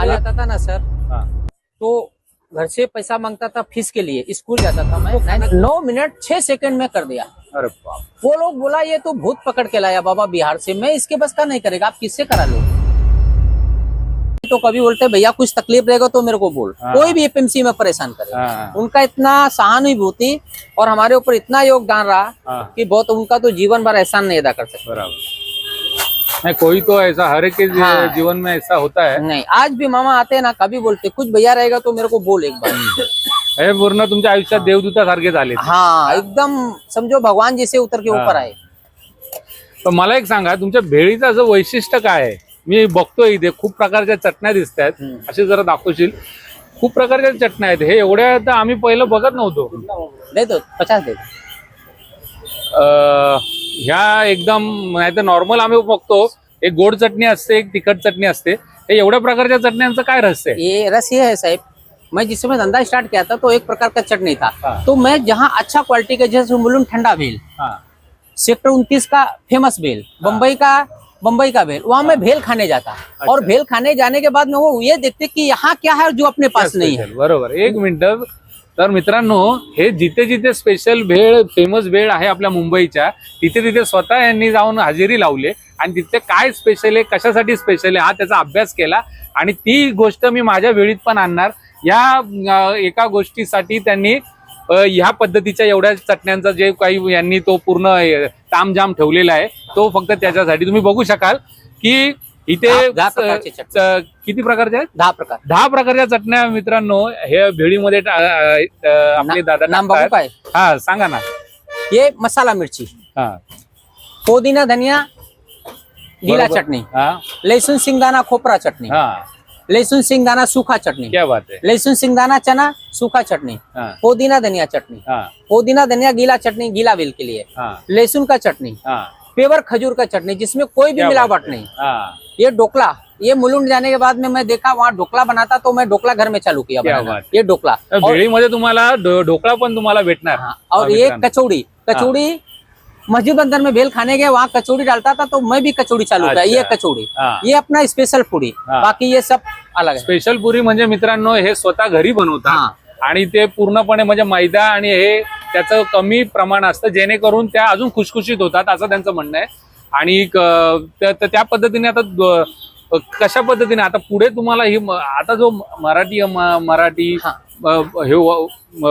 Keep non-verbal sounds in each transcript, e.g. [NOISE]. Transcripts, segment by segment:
माल आता था ना सर। हाँ। तो घर से पैसा माँगता था फ़ीस के लिए स्कूल जाता था मैं। नौ मिनट छह सेकंड में कर दिया। अरे वो लोग बोला ये तो भूत पकड़ के लाया बाबा बिहार से। मैं इसके बस का नहीं करेगा आप किससे करा लो तो कभी बोलते भैया कुछ तकलीफ़ रहेगा तो मेरे को बोल। हाँ। कोई भी एपीएमसी में परेशान करे। हाँ उनका इतना सहानुभूति और हमारे ऊपर इतना योगदान रहा कि बहुत उनका तो जीवन भर एहसान नहीं अदा कर सकते। नहीं कोई तो ऐसा हर एक हाँ। जीवन में ऐसा होता है। नहीं आज भी मामा आते हैं ना कभी बोलते कुछ भैया रहेगा तो मेरे को बोल एक बार। [LAUGHS] हे पूर्ण तुमच्या आयुष्यात देवदूतासारखे झाले हाँ एकदम समझो भगवान जैसे उतर के ऊपर हाँ। आए। तर मला एक सांगा तुमच्या भेळीचं असं वैशिष्ट्य काय आहे? मी बघतोय इथे खूप प्रकारच्या चटण्या दिसत आहेत. असे जरा दाखवशील? खूप प्रकारच्या चटण्या आहेत. हे एवढ्या तर आम्ही पहिलं बघत नव्हतो. दे दो पचास दे दो अं, ह्या एकदम नाही तर नॉर्मल आम्ही बघतो एक गोड चटणी असते एक तिखट चटणी असते. हे एवढ्या प्रकारच्या चटण्यांचं काय रहस्य आहे? ये रस ये है साहब. मैं जिस समय धंधा स्टार्ट किया था तो एक प्रकार का चटनी था. हाँ। तो मैं जहाँ अच्छा क्वालिटी का जैसे बोलूँ ठंडा भेल. हा. सेक्टर उनतीस का फेमस भेल. बम्बई का बम्बई का भेल. वहाँ मैं भेल खाने जाता. और अच्छा। भेल खाने जाने के बाद में वो ये देखते कि यहाँ क्या है जो अपने पास नहीं है. बरोबर. एक मिनिट. तर मित्रांनो हे जिथे जिथे स्पेशल भेळ फेमस भेळ आहे आपल्या मुंबईच्या तिथे तिथे स्वतः यांनी जाऊन हजेरी लावले आणि तिथे काय स्पेशल आहे कशासाठी स्पेशल आहे हा त्याचा अभ्यास केला. आणि ती गोष्ट मी माझ्या वेळीत पण आणणार. या एका गोष्टीसाठी त्यांनी ह्या पद्धतीच्या एवढ्या चटण्यांचा जे काही यांनी तो पूर्ण तामजाम ठेवलेला आहे तो फक्त त्याच्यासाठी. तुम्ही बघू शकाल की इथे दहा- दहा प्रकारचे चटणी. च- किती प्रकारचे आहेत? दहा प्रकार. दहा प्रकारच्या चटण्या मित्रांनो हे भेळीमध्ये टा- अ, अ, आपले दादा नाम बघू टाकतात. काय? हा सांगा ना. ये मसाला मिर्ची. हा. पुदीना धनिया गीला बरोबर. चटनी हा. लहसुन सिंगदाना खोपरा चटनी हा. लहसुन सिंगदाना सूखा चटनी क्या बात आहे लहसुन सिंगदाना चना सूखा चटनी हा. पुदीना धनिया चटनी हा. पुदीना धनिया गीला चटनी गीला बेल के लिए. हा. लहसुन का चटनी हा. पेवर खजूर का चटनी जिसमें कोई भी मिलावट नहीं। ये ढोकला ये मुलुंड जाने के बाद में मैं देखा वहाँ ढोकला बनाता तो मैं ढोकला घर में चालू किया बनाना। ये ढोकला। तर और, भेळीमध्ये तुम्हाला ढो- ढोकळा पण तुम्हाला भेटणार हाँ, और ये कचौड़ी कचौड़ी मस्जिद अंदर में भेल खाने गए वहाँ कचौड़ी डालता था तो मैं भी कचौड़ी चालू किया। अच्छा। ये कचौड़ी ये अपना स्पेशल हाँ। बाकी ये सब अलग है। स्पेशल पुरी म्हणजे मित्रांनो हे स्वतः घरी बनवतात. हा. आणि ते पूर्णपणे म्हणजे मैदा आणि हे त्याचं कमी प्रमाण असतं जेणेकरून त्या अजून खुशखुशीत होतात असं त्यांचं म्हणणं आहे. आणि क- त्या पद्धतीने आता कशा पद्धतीने आता पुढे तुम्हाला ही आता जो मराठी मराठी हा.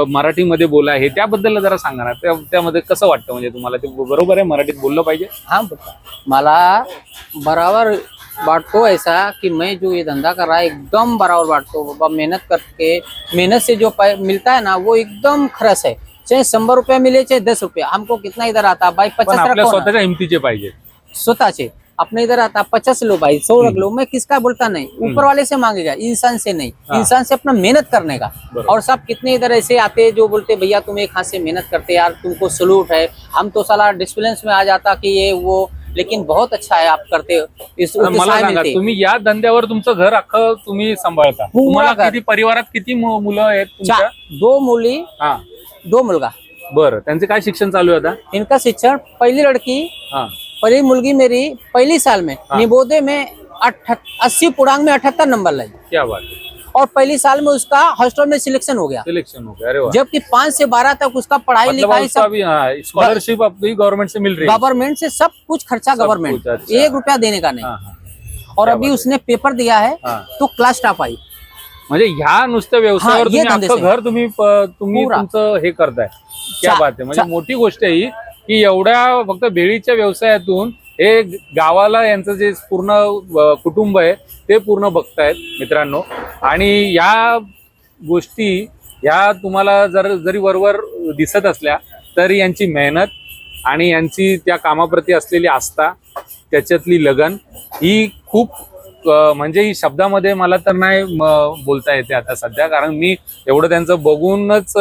मराठीमध्ये बोला हे त्याबद्दल जरा सांगा ना. त्या- त्यामध्ये कसं वाटतं म्हणजे तुम्हाला? ते बरोबर आहे मराठीत बोललं पाहिजे? हाँ मला बराबर बांटतो ऐसा कि मैं जो ये धंधा कर रहा है एकदम बराबर बांटतो बाबा मेहनत करके मेहनत से जो मिलता है ना वो एकदम खरस है। चाहे शंबर रुपया मिले चाहे दस रुपया हमको कितना इधर आता भाई पचास. स्वतःच्या हिमतीचे पाहिजे. स्वतःचे। अपने इधर आता पचास लो भाई सौ रख लो। मैं किसका बोलता नहीं? ऊपर वाले से मांगेगा इंसान से नहीं। हाँ। इंसान से अपना मेहनत करने का। और सब कितने इधर ऐसे आते हैं जो बोलते भैया तुम एक हाथ से मेहनत करते यार तुमको सलूट है। हम तो साला डिस्प्लेंस में आ जाता कि ये वो लेकिन बहुत अच्छा है आप करते हो। इस मला सांगा तुम्ही या धंद्यावर तुमचं घर अख्खं तुम्ही सांभाळता. पूर्ण तुम्हाला घर. किती परिवारात किती मु- मुलं आहेत तुमच्या? चा- दो मुली हा. दो मुलगा. बरं त्यांचे काय शिक्षण चालू आहे आता? इनका शिक्षण पहली लड़की हा. पहली मुलगी मेरी पहली साल में। निबोधे में अस्सी पूर्णांक में अठहत्तर नंबर लाई। क्या बात है. और पहली साल में उसका हॉस्टल में सिलेक्शन हो गया। सिलेक्शन हो गया जबकि पाँच से बारह तक उसका पढ़ाई मतलब लिखाई सब स्कॉलरशिप आपकी गवर्नमेंट से मिल रही है। गवर्नमेंट से सब कुछ खर्चा गवर्नमेंट अच्छा। एक रुपया देने का नहीं। हा, हा. और अभी उसने पेपर दिया है हाँ। तो क्लास टॉप आई। म्हणजे ह्या नुसत्या व्यवसायावर हा, तुम्ही अख्खं घर तुम्ही तुम्ही पुरा. तुमचं हे करताय क्या बात आहे म्हणजे मोठी गोष्ट आहे ही की एवढ्या फक्त भेळीच्या व्यवसायातून हे गावाला यांचं जे पूर्ण कुटुंब आहे ते पूर्ण बघतायत मित्रांनो. आणि या गोष्टी ह्या तुम्हाला जर जरी वरवर दिसत असल्या तरी यांची मेहनत आणि यांची त्या कामाप्रती असलेली आस्था त्याच्यातली लगन ही खूप म्हणजे ही शब्दामध्ये मला तर नाही म, बोलता येते आता सध्या. कारण मी एवढं त्यांचं बघूनच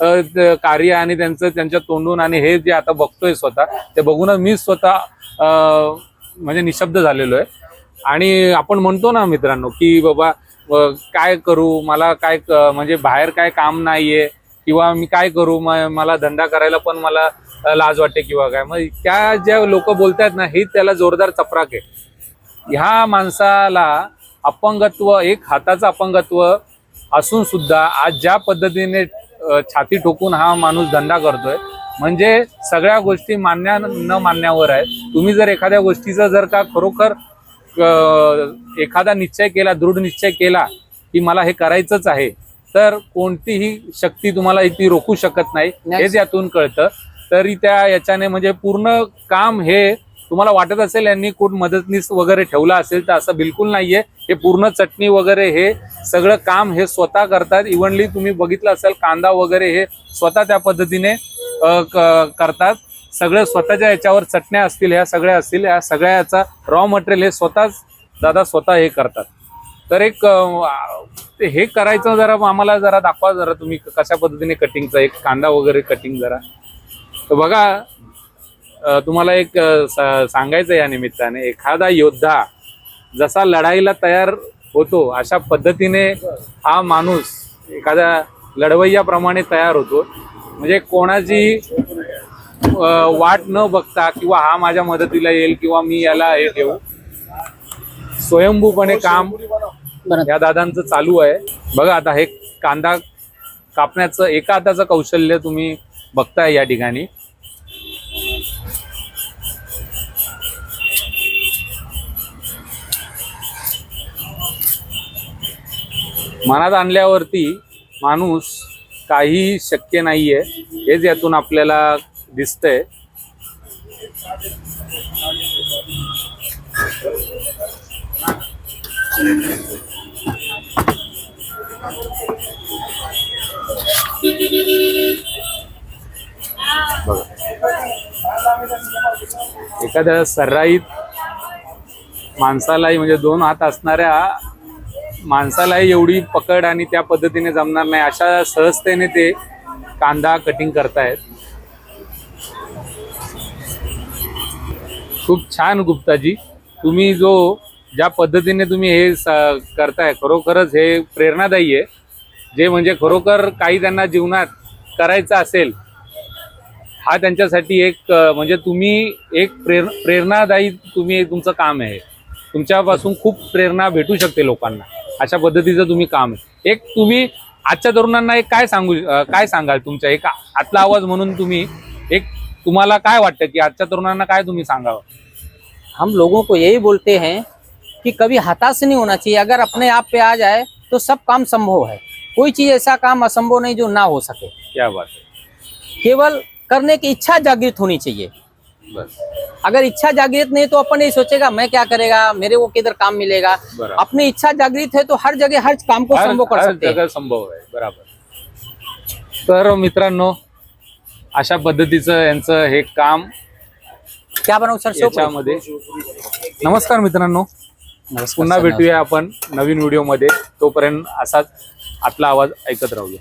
कार्य आणि त्यांचं त्यांच्या तोंडून आणि हे जे आता बघतोय स्वतः ते बघूनच मी स्वतः म्हणजे निशब्द झालेलो आहे. आणि आपण म्हणतो ना मित्रांनो की बाबा काय करू? मला काय म्हणजे बाहेर काय काम नाहीये किंवा मी काय करू? मला धंदा करायला पण मला लाज वाटते किंवा काय? मग त्या ज्या लोक बोलतायत ना ही त्याला जोरदार चपराक आहे. ह्या माणसाला अपंगत्व एक हाताचं अपंगत्व असून सुद्धा आज ज्या पद्धतीने छाती ठोकून हा माणूस धंदा करतोय. म्हणजे सगळ्या गोष्टी मान्य न मान्यावर आहे तुम्ही जर एखाद्या गोष्टीचं जर का खरोखर एखादा निश्चय केला दृढ निश्चय केला की मला हे करायचंच आहे तर कोणतीही शक्ती तुम्हाला ती रोखू शकत नाही. नाही. हेच यातून कळतं. तरी त्या याच्याने म्हणजे पूर्ण काम हे तुम्हाला वाटत असेल यांनी कोण मदतनीस वगैरे ठेवला असेल तर असं बिलकुल नाहीये. हे पूर्ण चटणी वगैरे हे सगळं काम हे स्वतः करतात. इव्हनली तुम्ही बघितलं असेल कांदा वगैरे हे स्वतः त्या पद्धतीने क- करतात. सगळं स्वतःच्या याच्यावर चटण्या असतील ह्या सगळ्या असतील ह्या सगळ्या याचा रॉ मटेरियल हे स्वतःच दादा स्वतः हे करतात. तर एक ते हे करायचं जरा आम्हाला जरा दाखवा जरा तुम्ही कशा पद्धतीने कटिंगचं एक कांदा वगैरे कटिंग जरा. तर बघा तुम्हाला एक सांगायचं या निमित्ताने एखादा योद्धा जसा लढाईला तयार होतो अशा पद्धतीने हा माणूस एखाद्या लढवय्याप्रमाणे तयार होतो. म्हणजे कोणाची वाट न बघता किंवा हा माझ्या मदतीला येईल किंवा मी याला हे ठेवू स्वयंभूपणे काम या दादांचं चालू आहे. बघा आता हे कांदा कापण्याचं एका हाताचं कौशल्य तुम्ही बघताय या ठिकाणी. मनात आणल्यावरती माणूस काही शक्य नाहीये हेच यातून आपल्याला दिसतंय. एखाद्या सर्राईत माणसालाही म्हणजे दोन हात असणाऱ्या माणसालाही एवढी पकड आणि त्या पद्धतीने जमणार नाही अशा सहजतेने ते कांदा कटिंग करतायत. खूप छान गुप्ताजी तुम्ही जो ज्या पद्धतीने तुम्ही हे स- करताय खरोखरच हे प्रेरणादायी आहे. जे म्हणजे खरोखर काही त्यांना जीवनात करायचं असेल हा त्यांच्यासाठी एक म्हणजे तुम्ही एक प्रेर प्रेरणादायी तुम्ही तुमचं काम आहे. तुमच्यापासून खूप प्रेरणा भेटू शकते लोकांना. अशा पद्धतीचं तुम्ही काम आहे. एक तुम्ही आजच्या तरुणांना एक काय सांगू काय सांगाल तुमच्या? एक आतला आवाज म्हणून तुम्ही एक तुम्हाला काय वाटतं की आजच्या तरुणांना काय तुम्ही सांगावं? हम लोगों को यही बोलते हैं कि कभी हताश नहीं होना चाहिए। अगर अपने आप पे आ जाए तो सब काम संभव है। कोई चीज ऐसा काम असंभव नहीं जो ना हो सके। क्या बात आहे केवल करने की इच्छा जागृत होनी चाहिए। अगर इच्छा जागृत नहीं तो अपन ये सोचेगा मैं क्या करेगा? मेरे को किधर काम मिलेगा? अपनी इच्छा जागृत है तो हर जगह हर काम को संभव कर सकते हैं। संभव आहे बराबर। तर मित्रांनो अशा पद्धतीचं यांचं हे काम क्या बनाऊ सर याच्यामध्ये नमस्कार मित्रांनो. पुन्हा भेटूया आपण नवीन व्हिडिओमध्ये. तोपर्यंत असाच आतला आवाज ऐकत राहूया.